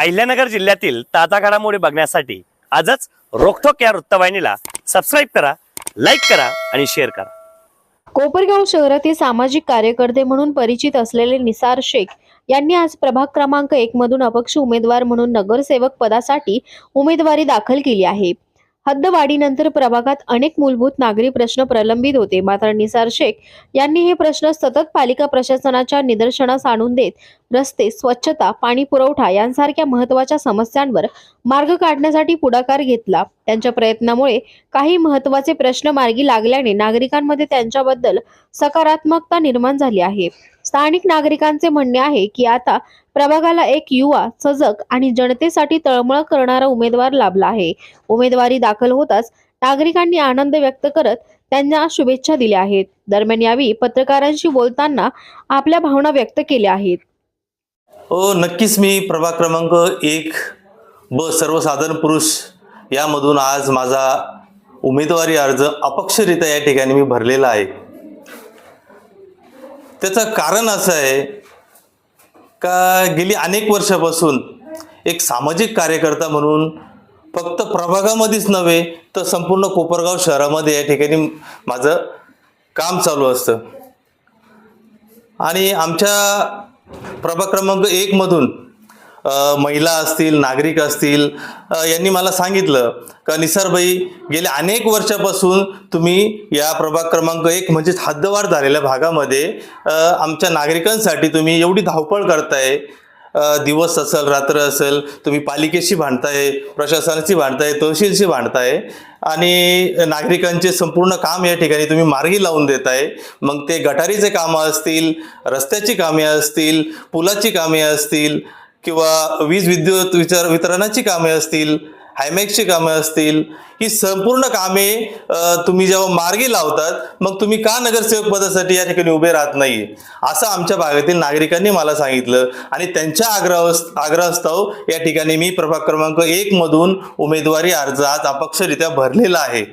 अहिल्यानगर जिल्ह्यातील ताजा घडामोडी बघण्यासाठी आजच रोखोक या वृत्तवाहिनीला सबस्क्राईब करा लाईक करा आणि शेअर करा. कोपरगाव शहरातील सामाजिक कार्यकर्ते म्हणून परिचित असलेले निसार शेख यांनी आज प्रभाग क्रमांक एक मधून अपक्ष उमेदवार म्हणून नगरसेवक पदासाठी उमेदवारी दाखल केली आहे. हद्दवाढीनंतर प्रभागात अनेक मूलभूत नागरी प्रश्न प्रलंबित होते. मात्र निसार शेख यांनी हे प्रश्न सतत पालिका प्रशासनाच्या निदर्शनास आणून देत रस्ते स्वच्छता पाणी पुरवठा यांसारख्या महत्त्वाच्या समस्यांवर मार्ग काढण्यासाठी पुढाकार घेतला. त्यांच्या प्रयत्नामुळे काही महत्त्वाचे प्रश्न मार्गी लागल्याने नागरिकांमध्ये त्यांच्याबद्दल सकारात्मकता निर्माण झाली आहे. स्थानिक नागरिकांचे म्हणणे आहे की आता प्रभागाला एक युवा सजग आणि जनतेसाठी तळमळ करणारा उमेदवार लाभला आहे. उमेदवारी दाखल होताच नागरिकांनी आनंद व्यक्त करत त्यांना शुभेच्छा दिल्या आहेत. दरम्यान यावेळी पत्रकारांशी बोलताना आपल्या भावना व्यक्त केल्या आहेत. हो नक्कीच मी प्रभाग क्रमांक एक ब सर्वसाधारण पुरुष यामधून आज माझा उमेदवारी अर्ज अपक्षरित्या या ठिकाणी मी भरलेला आहे. त्याचं कारण असं आहे का गेली अनेक वर्षापासून एक सामाजिक कार्यकर्ता म्हणून फक्त प्रभागामध्येच नव्हे तर संपूर्ण कोपरगाव शहरामध्ये या ठिकाणी माझं काम चालू असतं. आणि आमच्या प्रभाग क्रमांक एकमधून महिला असतील नागरिक असतील यांनी मला सांगितलं का निसारबाई गेल्या अनेक वर्षापासून तुम्ही या प्रभाग क्रमांक एक म्हणजेच हद्दवार झालेल्या भागामध्ये आमच्या नागरिकांसाठी तुम्ही एवढी धावपळ करताय. दिवस असेल रात्र असेल तुम्ही पालिकेशी भांडताय प्रशासनाशी भांडताय तहसीलशी भांडताय आणि नागरिकांचे संपूर्ण काम या ठिकाणी तुम्ही मार्गी लावून देताय. मग ते गटारीचे कामं असतील रस्त्याची कामे असतील पुलाची कामे असतील किंवा वीज विद्युत विचार वितरणाची कामे असतील हायमॅक्सची कामे असतील ही संपूर्ण कामे तुम्ही जेव्हा मार्गी लावतात मग तुम्ही का नगरसेवक पदासाठी या ठिकाणी उभे राहत नाही? असं आमच्या भागातील नागरिकांनी मला सांगितलं. आणि त्यांच्या आग्रह आग्रहास्तव या ठिकाणी मी प्रभाग क्रमांक एकमधून उमेदवारी अर्ज आज अपक्षरित्या भरलेला आहे.